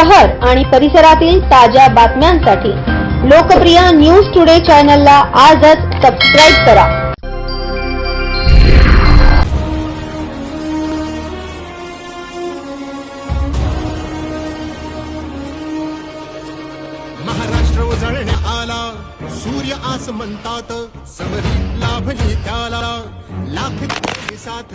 शहर आणि परिसरातील ताज्या बातम्यांसाठी लोकप्रिय न्यूज टुडे चॅनलला आजच सबस्क्राईब करा. महाराष्ट्र उजळण्या आला सूर्य आस म्हणतात समरी लाभली त्याला लाख साथ.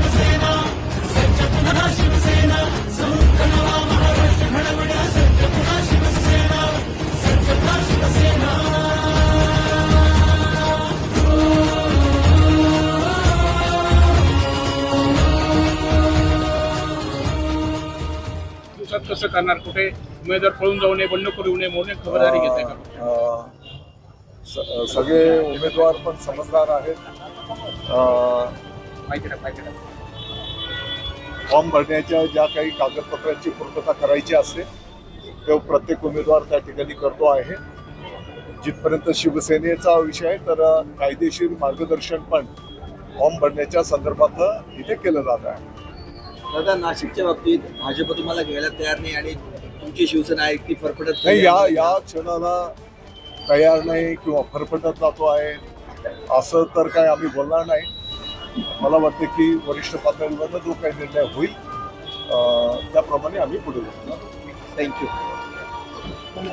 दिवसात कसं करणार? कुठे उमेदवार पळून जाऊ नये बंड करू नये म्हणून खबरदारी घेते का अ, स- सगळे उमेदवार पण समजदार आहेत. अ, माहिती माहिती टाक फॉर्म भरण्याच्या ज्या काही कागदपत्रांची पूर्तता करायची असते ते प्रत्येक उमेदवार त्या ठिकाणी करतो आहे. जिथपर्यंत शिवसेनेचा विषय आहे तर अ, कायदेशीर मार्गदर्शन पण फॉर्म भरण्याच्या संदर्भात इथे केलं जात आहे. दादा नाशिकच्या बाबतीत भाजप तुम्हाला घ्यायला तयार नाही आणि तुमची शिवसेना आहे ती फरफडत नाही या या क्षणाला तयार नाही किंवा फरफटत जातो आहे असं तर काय आम्ही बोलणार नाही. मला वाटतं की वरिष्ठ पातळीवर जो काही निर्णय होईल त्याप्रमाणे आम्ही पुढे जाऊ थँक्यू